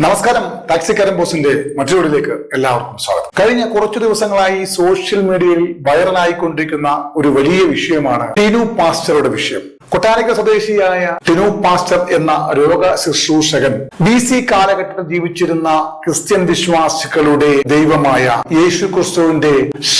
നമസ്കാരം. ടാക്സിക്കാരൻ ബോസിന്റെ മറ്റൊരിലേക്ക് എല്ലാവർക്കും സ്വാഗതം. കഴിഞ്ഞ കുറച്ചു ദിവസങ്ങളായി സോഷ്യൽ മീഡിയയിൽ വൈറലായിക്കൊണ്ടിരിക്കുന്ന ഒരു വലിയ വിഷയമാണ് ടീനു പാസ്റ്ററുടെ വിഷയം. കൊട്ടാരക്ക സ്വദേശിയായ ടിനു പാസ്റ്റർ എന്ന രോഗ ശുശ്രൂഷകൻ. ബി സി കാലഘട്ടത്തിൽ ജീവിച്ചിരുന്ന ക്രിസ്ത്യൻ വിശ്വാസികളുടെ ദൈവമായ യേശു ക്രിസ്തുവിന്റെ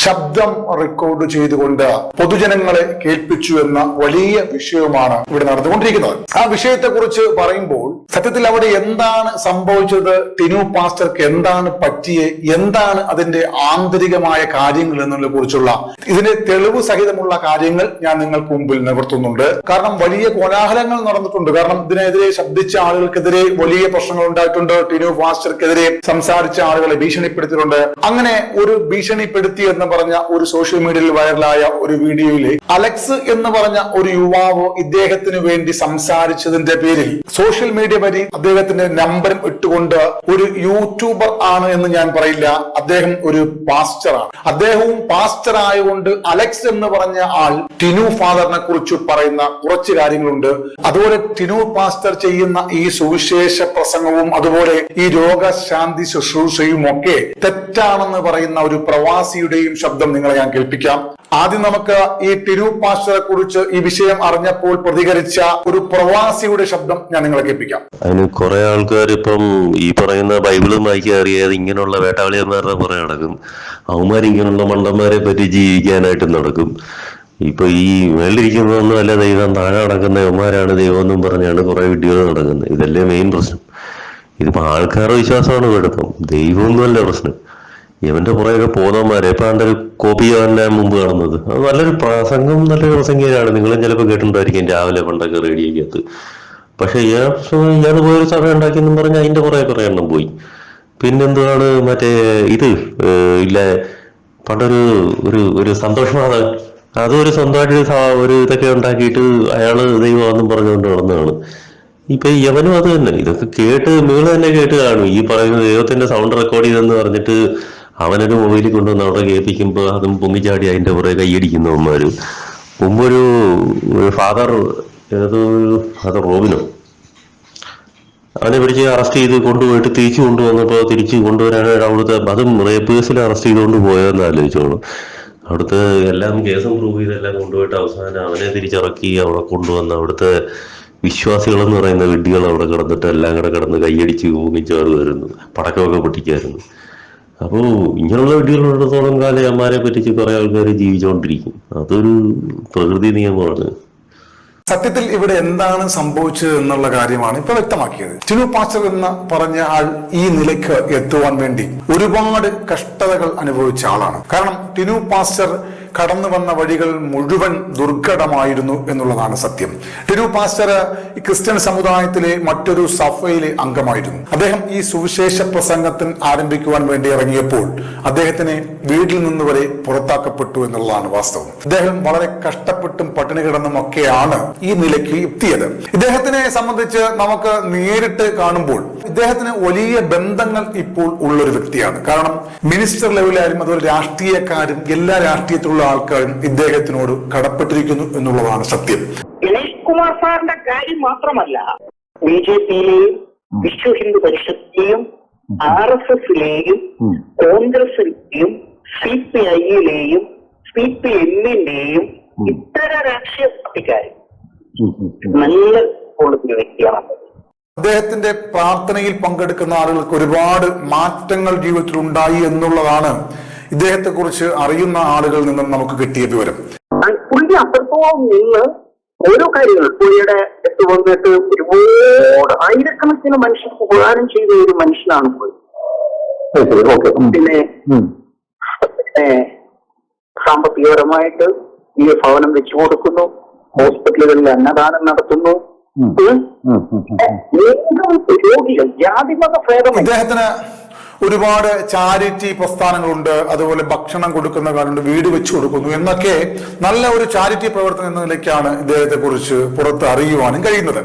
ശബ്ദം റെക്കോർഡ് ചെയ്തുകൊണ്ട് പൊതുജനങ്ങളെ കേൾപ്പിച്ചു എന്ന വലിയ വിഷയവുമാണ് ഇവിടെ നടന്നുകൊണ്ടിരിക്കുന്നത്. ആ വിഷയത്തെ കുറിച്ച് പറയുമ്പോൾ സത്യത്തിൽ അവിടെ എന്താണ് സംഭവിച്ചത്? ടിനു പാസ്റ്റർക്ക് എന്താണ് പറ്റിയേ? എന്താണ് അതിന്റെ ആന്തരികമായ കാര്യങ്ങൾ എന്നതിനെ കുറിച്ചുള്ള ഇതിന്റെ തെളിവ് സഹിതമുള്ള കാര്യങ്ങൾ ഞാൻ നിങ്ങൾക്ക് മുമ്പിൽ നിവർത്തുന്നുണ്ട്. കാരണം വലിയ കോലാഹലങ്ങൾ നടന്നിട്ടുണ്ട്. കാരണം ഇതിനെതിരെ ശബ്ദിച്ച ആളുകൾക്കെതിരെ വലിയ പ്രശ്നങ്ങൾ ഉണ്ടായിട്ടുണ്ട്. ടിനു ഫാസ്റ്റർക്കെതിരെ സംസാരിച്ച ആളുകളെ ഭീഷണിപ്പെടുത്തിയിട്ടുണ്ട്. അങ്ങനെ ഒരു ഭീഷണിപ്പെടുത്തി എന്ന് പറഞ്ഞ ഒരു സോഷ്യൽ മീഡിയയിൽ വൈറലായ ഒരു വീഡിയോയിൽ അലക്സ് എന്ന് പറഞ്ഞ ഒരു യുവാവ് ഇദ്ദേഹത്തിന് വേണ്ടി സംസാരിച്ചതിന്റെ പേരിൽ സോഷ്യൽ മീഡിയ വഴി അദ്ദേഹത്തിന്റെ നമ്പറും ഇട്ടുകൊണ്ട് ഒരു യൂട്യൂബർ ആണ് എന്ന് ഞാൻ പറയില്ല. അദ്ദേഹം ഒരു പാസ്റ്ററാണ് അദ്ദേഹവും പാസ്റ്റർ ആയതുകൊണ്ട് അലക്സ് എന്ന് പറഞ്ഞ ആൾ ടിനു ഫാദറിനെ കുറിച്ച് പറയുന്ന കുറച്ച് കാര്യങ്ങളുണ്ട്. അതുപോലെ തിനു പാസ്റ്റർ ചെയ്യുന്ന ഈ സുവിശേഷ പ്രസംഗവും അതുപോലെ ഈ രോഗശാന്തി ശുശ്രൂഷയും ഒക്കെ തെറ്റാണെന്ന് പറയുന്ന ഒരു പ്രവാസിയുടെയും ശബ്ദം നിങ്ങളെ ഞാൻ കേൾപ്പിക്കാം. ആദ്യം നമുക്ക് ഈ തിരു പാസ്റ്ററെ കുറിച്ച് ഈ വിഷയം അറിഞ്ഞപ്പോൾ പ്രതികരിച്ച ഒരു പ്രവാസിയുടെ ശബ്ദം ഞാൻ നിങ്ങളെ കേൾപ്പിക്കാം. അതിന് കുറെ ആൾക്കാർ ഇപ്പം ഈ പറയുന്ന ബൈബിളും വായിക്കി അറിയാതെ ഇങ്ങനെയുള്ള വേട്ടാളിയന്മാരുടെ പുറകെ നടക്കും. അവന്മാർ ഇങ്ങനെയുള്ള മണ്ടന്മാരെ പറ്റി ജീവിക്കാനായിട്ട് നടക്കും. ഇപ്പൊ ഈ മേളിരിക്കുന്നതൊന്നും അല്ല ദൈവം താഴെ നടക്കുന്ന യവന്മാരാണ് ദൈവം എന്നും പറഞ്ഞാണ് കുറെ വീഡിയോകൾ നടക്കുന്നത്. ഇതല്ലേ മെയിൻ പ്രശ്നം. ഇതിപ്പോ ആൾക്കാരുടെ വിശ്വാസമാണ് കുഴപ്പം ദൈവമൊന്നുമല്ല പ്രശ്നം. ഇവന്റെ പുറകെ പോന്നവന്മാരെ ഇപ്പൊ ഒരു കോപ്പി ചെയ്യാൻ മുമ്പ് കാണുന്നത്. അത് നല്ലൊരു പ്രസംഗം നല്ലൊരു പ്രസംഗിയാണ്. നിങ്ങളും ചിലപ്പോൾ കേട്ടിട്ടുണ്ടായിരിക്കും രാവിലെ പണ്ടൊക്കെ റേഡിയോക്കകത്ത് പക്ഷെ ഞാൻ പോയൊരു സഭ ഉണ്ടാക്കിയെന്നും പറഞ്ഞ് അതിന്റെ പുറകെ കുറെ എണ്ണം പോയി. പിന്നെന്താണ് മറ്റേ ഇത് ഇല്ല പണ്ടൊരു ഒരു ഒരു സന്തോഷ് അതൊരു സ്വന്തമായിട്ട് ഒരു ഒരു ഇതൊക്കെ ഉണ്ടാക്കിയിട്ട് അയാൾ ദൈവമാണെന്നും പറഞ്ഞുകൊണ്ട് നടന്നതാണ്. ഇപ്പൊ യവനും അത് തന്നെ. ഇതൊക്കെ കേട്ട് നിങ്ങൾ തന്നെ കേട്ട് കാണും. ഈ പറയുന്ന ദൈവത്തിന്റെ സൗണ്ട് റെക്കോർഡ് ചെയ്തെന്ന് പറഞ്ഞിട്ട് അവനൊരു മൊബൈലിൽ കൊണ്ടുവന്ന് അവിടെ കേൾപ്പിക്കുമ്പോൾ അതും പൊങ്ങിച്ചാടി അതിന്റെ പുറകെ കൈയടിക്കുന്നവന്മാര് മുമ്പൊരു ഫാദർ ഏതോ ഒരു ഫാദർ റോബിനോ. അവനെ പിടിച്ച് അറസ്റ്റ് ചെയ്ത് കൊണ്ടുപോയിട്ട് തിരിച്ചു കൊണ്ടുവന്നപ്പോൾ തിരിച്ചു കൊണ്ടുവരാനായിട്ട് അവിടുത്തെ അതും റേപ്പ് കേസിൽ അറസ്റ്റ് ചെയ്തുകൊണ്ട് പോയതെന്ന് ആലോചിച്ചോളൂ. അവിടുത്തെ എല്ലാം കേസും പ്രൂവ് ചെയ്തെല്ലാം കൊണ്ടുപോയിട്ട് അവസാനം അവനെ തിരിച്ചിറക്കി അവിടെ കൊണ്ടുവന്ന് അവിടുത്തെ വിശ്വാസികളെന്ന് പറയുന്ന വിഡ്ഢികൾ അവിടെ കിടന്നിട്ട് എല്ലാം കൂടെ കിടന്ന് കൈയടിച്ച് ഊങ്ങിച്ചേറുമായിരുന്നു പടക്കമൊക്കെ പൊട്ടിക്കായിരുന്നു. അപ്പോൾ ഇങ്ങനെയുള്ള വിഡ്ഢികളുള്ളിടത്തോളം കാലം അമ്മാരെ പറ്റിച്ച് കുറെ ആൾക്കാർ ജീവിച്ചുകൊണ്ടിരിക്കും അതൊരു പ്രകൃതി നിയമമാണ്. സത്യത്തിൽ ഇവിടെ എന്താണ് സംഭവിച്ചത് എന്നുള്ള കാര്യമാണ് ഇപ്പൊ വ്യക്തമാക്കിയത്. ടിനു പാസ്റ്റർ എന്ന് പറഞ്ഞ ആൾ ഈ നിലയ്ക്ക് എത്തുവാൻ വേണ്ടി ഒരുപാട് കഷ്ടതകൾ അനുഭവിച്ച ആളാണ്. കാരണം ടിനു പാസ്റ്റർ കടന്നു വന്ന വഴികൾ മുഴുവൻ ദുർഘടമായിരുന്നു എന്നുള്ളതാണ് സത്യം. തിരു പാസ്റ്റർ ക്രിസ്ത്യൻ സമുദായത്തിലെ മറ്റൊരു സഫയിലെ അംഗമായിരുന്നു. അദ്ദേഹം ഈ സുവിശേഷ പ്രസംഗത്തിന് ആരംഭിക്കുവാൻ വേണ്ടി ഇറങ്ങിയപ്പോൾ അദ്ദേഹത്തിനെ വീട്ടിൽ നിന്ന് വരെ പുറത്താക്കപ്പെട്ടു എന്നുള്ളതാണ് വാസ്തവം. അദ്ദേഹം വളരെ കഷ്ടപ്പെട്ടും പട്ടിണി കിടന്നും ഒക്കെയാണ് ഈ നിലയ്ക്ക് എത്തിയത്. ഇദ്ദേഹത്തിനെ സംബന്ധിച്ച് നമുക്ക് നേരിട്ട് കാണുമ്പോൾ ഇദ്ദേഹത്തിന് വലിയ ബന്ധങ്ങൾ ഇപ്പോൾ ഉള്ളൊരു വ്യക്തിയാണ്. കാരണം മിനിസ്റ്റർ ലെവലായാലും അതുപോലെ രാഷ്ട്രീയക്കാരും എല്ലാ രാഷ്ട്രീയത്തിലുള്ള ആൾക്കാരും ഇദ്ദേഹത്തിനോട് കടപ്പെട്ടിരിക്കുന്നു എന്നുള്ളതാണ് സത്യം. ഗണേഷ് കുമാർ സാറിന്റെ കാര്യം മാത്രമല്ല ബി ജെ പിയിലെയും വിശ്വ ഹിന്ദു പരിഷത്തിലെയും ആർ എസ് എസിലെയും കോൺഗ്രസിലെയും സി പി ഐയിലെയും സി പി എമ്മിന്റെയും ഇത്തര രാഷ്ട്രീയ പാർട്ടിക്കാരും നല്ല കൊള്ളുന്ന വ്യക്തിയാണ്. അദ്ദേഹത്തിന്റെ പ്രാർത്ഥനയിൽ പങ്കെടുക്കുന്ന ആളുകൾക്ക് ഒരുപാട് മാറ്റങ്ങൾ ജീവിതത്തിൽ ഉണ്ടായി എന്നുള്ളതാണ് ഇദ്ദേഹത്തെ കുറിച്ച് അറിയുന്ന ആളുകളിൽ നിന്നും നമുക്ക് കിട്ടിയ വിവരം. പുള്ളി അത്രത്തോളം നിന്ന് ഓരോ കാര്യങ്ങൾ. പുള്ളിയുടെ എട്ട് വന്നിട്ട് ഒരുപാട് ആയിരക്കണക്കിന് മനുഷ്യർക്ക് ഉപകാരം ചെയ്ത ഒരു മനുഷ്യനാണ് പുള്ളി. പിന്നെ പിന്നെ സാമ്പത്തികപരമായിട്ട് ഈ ഭവനം വെച്ചു കൊടുക്കുന്നു. ഹോസ്പിറ്റലുകളിൽ അന്നദാനം നടത്തുന്നു. ഏതും രോഗികൾ ജാതിമത ഭേദമായി ഇദ്ദേഹത്തിന് ഒരുപാട് ചാരിറ്റി പ്രസ്ഥാനങ്ങളുണ്ട്. അതുപോലെ ഭക്ഷണം കൊടുക്കുന്ന കാര്യമുണ്ട് വീട് വെച്ചു കൊടുക്കുന്നു എന്നൊക്കെ നല്ല ഒരു ചാരിറ്റി പ്രവർത്തനം എന്ന നിലയ്ക്കാണ് ഇദ്ദേഹത്തെ കുറിച്ച് പുറത്ത് അറിയുവാനും കഴിയുന്നത്.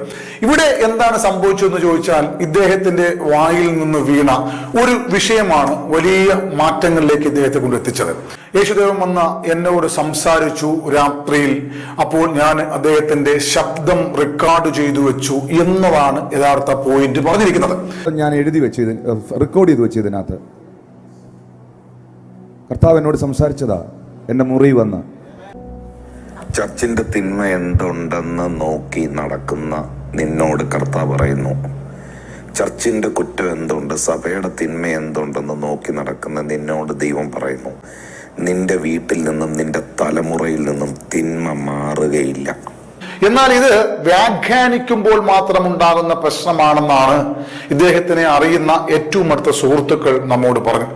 ഇവിടെ എന്താണ് സംഭവിച്ചതെന്ന് ചോദിച്ചാൽ ഇദ്ദേഹത്തിന്റെ വായിൽ നിന്ന് വീണ ഒരു വിഷയമാണ് വലിയ മാറ്റങ്ങളിലേക്ക് ഇദ്ദേഹത്തെ കൊണ്ട് എത്തിച്ചത് യേശുദേവൻ വന്ന് എന്നോട് സംസാരിച്ചു രാത്രിയിൽ. അപ്പോൾ ഞാൻ അദ്ദേഹത്തിന്റെ ശബ്ദം റെക്കോർഡ് ചെയ്തു വെച്ചു എന്നതാണ് യഥാർത്ഥ പോയിന്റ് പറഞ്ഞിരിക്കുന്നത്. ഞാൻ എഴുതി വെച്ചു ഇത് റെക്കോർഡ് ചെയ്തു വെച്ചു ഇതിനകത്ത്. കർത്താവ് എന്നോട് സംസാരിച്ചതാ എന്റെ മുറി വന്ന്. ചർച്ചിന്റെ തിന്മ എന്തുണ്ടെന്ന് നോക്കി നടക്കുന്ന നിന്നോട് കർത്താവ് പറയുന്നു. ചർച്ചിന്റെ കുറ്റം എന്തുണ്ട്? സഭയുടെ തിന്മ എന്തുണ്ടെന്ന് നോക്കി നടക്കുന്ന നിന്നോട് ദൈവം പറയുന്നു. നിന്റെ വീട്ടിൽ നിന്നും നിന്റെ തലമുറയിൽ നിന്നും തിന്മ മാറുകയില്ല. എന്നാൽ ഇത് വ്യാഖ്യാനിക്കുമ്പോൾ മാത്രം ഉണ്ടാകുന്ന പ്രശ്നമാണെന്നാണ് ഇദ്ദേഹത്തിനെ അറിയുന്ന ഏറ്റവും അടുത്ത സുഹൃത്തുക്കൾ നമ്മോട് പറഞ്ഞു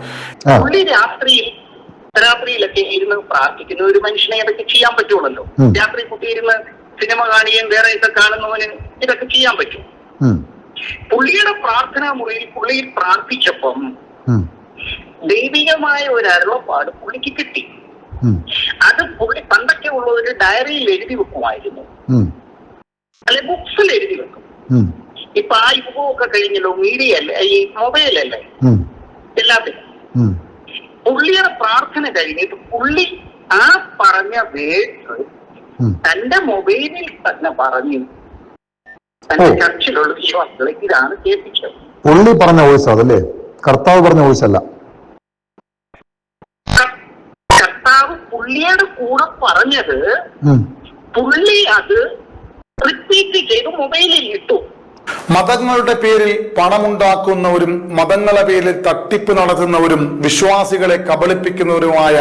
പുള്ളി രാത്രിയിൽ രാത്രിയിലൊക്കെ ഇരുന്ന് പ്രാർത്ഥിക്കുന്ന. ഒരു മനുഷ്യനെ അതൊക്കെ ചെയ്യാൻ പറ്റുള്ളല്ലോ രാത്രി കുട്ടി ഇരുന്ന് സിനിമ കാണുകയും വേറെ ഇതൊക്കെ കാണുന്നവന് ഇതൊക്കെ ചെയ്യാൻ പറ്റും. പുള്ളിയുടെ പ്രാർത്ഥനാ മുറിയിൽ പുള്ളി പ്രാർത്ഥിച്ചപ്പം ദൈവികമായ ഒരു അരുളപ്പാട് പുള്ളിക്ക് കിട്ടി. അത് പുള്ളി പണ്ടൊക്കെ ഉള്ള ഒരു ഡയറിയിൽ എഴുതി വെക്കുമായിരുന്നു. അല്ലെ ബുക്സിൽ എഴുതി വെക്കും. ഇപ്പൊ ആ യുഗമൊക്കെ കഴിഞ്ഞല്ലോ മീഡിയ അല്ലേ ഈ മൊബൈൽ അല്ലേ എല്ലാത്തിനും പുള്ളിയുടെ പ്രാർത്ഥന കഴിഞ്ഞിട്ട് പുള്ളി ആ പറഞ്ഞ വേഴ്സ് തന്റെ മൊബൈലിൽ തന്നെ പറഞ്ഞു. തന്റെ ചർച്ചിലുള്ള വിശ്വാസികളെ ഇതാണ് കേൾപ്പിച്ചത്. പുള്ളി പറഞ്ഞ വോയിസ് അതല്ലേ? കർത്താവ് പറഞ്ഞ വോയിസ് അല്ല. കർത്താവ് പുള്ളിയുടെ കൂടെ പറഞ്ഞത് പുള്ളി അത് റിപ്പീറ്റ് ചെയ്ത് മൊബൈലിൽ ഇട്ടു. മതങ്ങളുടെ പേരിൽ പണമുണ്ടാക്കുന്നവരും മതങ്ങളുടെ പേരിൽ തട്ടിപ്പ് നടത്തുന്നവരും വിശ്വാസികളെ കബളിപ്പിക്കുന്നവരുമായ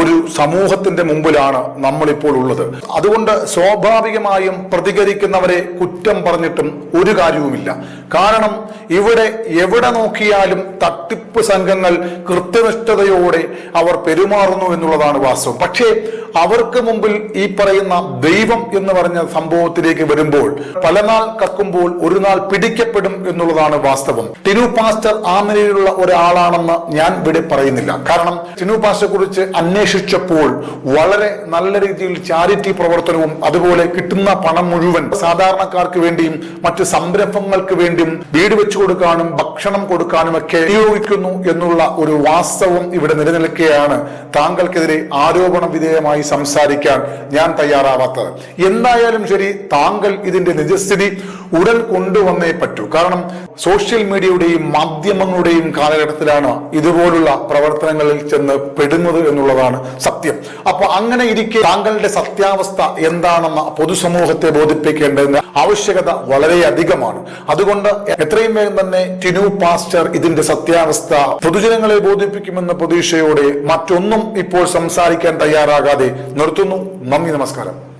ഒരു സമൂഹത്തിന്റെ മുമ്പിലാണ് നമ്മളിപ്പോൾ ഉള്ളത്. അതുകൊണ്ട് സ്വാഭാവികമായും പ്രതികരിക്കുന്നവരെ കുറ്റം പറഞ്ഞിട്ടും ഒരു കാര്യവുമില്ല. കാരണം ഇവിടെ എവിടെ നോക്കിയാലും തട്ടിപ്പ് സംഘങ്ങൾ കൃത്യനിഷ്ഠതയോടെ അവർ പെരുമാറുന്നു എന്നുള്ളതാണ് വാസ്തവം. പക്ഷേ അവർക്ക് മുമ്പിൽ ഈ പറയുന്ന ദൈവം എന്ന് പറഞ്ഞ സംഭവത്തിലേക്ക് വരുമ്പോൾ പല നാൾ കക്കുമ്പോൾ ഒരു നാൾ പിടിക്കപ്പെടും എന്നുള്ളതാണ് വാസ്തവം. ടിനു പാസ്റ്റർ ആ നിലയിലുള്ള ഒരാളാണെന്ന് ഞാൻ ഇവിടെ പറയുന്നില്ല. കാരണം ടിനു പാസ്റ്ററെ കുറിച്ച് അന്വേഷിച്ചപ്പോൾ വളരെ നല്ല രീതിയിൽ ചാരിറ്റി പ്രവർത്തനവും അതുപോലെ കിട്ടുന്ന പണം മുഴുവൻ സാധാരണക്കാർക്ക് വേണ്ടിയും മറ്റ് സംരംഭങ്ങൾക്ക് വേണ്ടിയും വീട് വെച്ചു കൊടുക്കാനും ഭക്ഷണം കൊടുക്കാനും ഒക്കെ ഉപയോഗിക്കുന്നു എന്നുള്ള ഒരു വാസ്തവം ഇവിടെ നിലനിൽക്കുകയാണ് താങ്കൾക്കെതിരെ ആരോപണ വിധേയമായി സംസാരിക്കാൻ ഞാൻ തയ്യാറാവാത്തത്. എന്തായാലും ശരി താങ്കൾ ഇതിന്റെ നിജസ്ഥിതി ഉടൻ കൊണ്ടുവന്നേ പറ്റൂ. കാരണം സോഷ്യൽ മീഡിയയുടെയും മാധ്യമങ്ങളുടെയും കാലഘട്ടത്തിലാണ് ഇതുപോലുള്ള പ്രവർത്തനങ്ങളിൽ ചെന്ന് പെടുന്നത് എന്നുള്ളതാണ് സത്യം. അപ്പൊ അങ്ങനെ ഇരിക്കെ താങ്കളുടെ സത്യാവസ്ഥ എന്താണെന്ന പൊതുസമൂഹത്തെ ബോധിപ്പിക്കേണ്ടതിന്റെ ആവശ്യകത വളരെയധികമാണ് അതുകൊണ്ട് എത്രയും വേഗം തന്നെ ടിനു പാസ്റ്റർ ഇതിന്റെ സത്യാവസ്ഥ പൊതുജനങ്ങളെ ബോധിപ്പിക്കുമെന്ന പ്രതീക്ഷയോടെ മറ്റൊന്നും ഇപ്പോൾ സംസാരിക്കാൻ തയ്യാറാകാതെ നിർത്തുന്നു. നന്ദി നമസ്കാരം.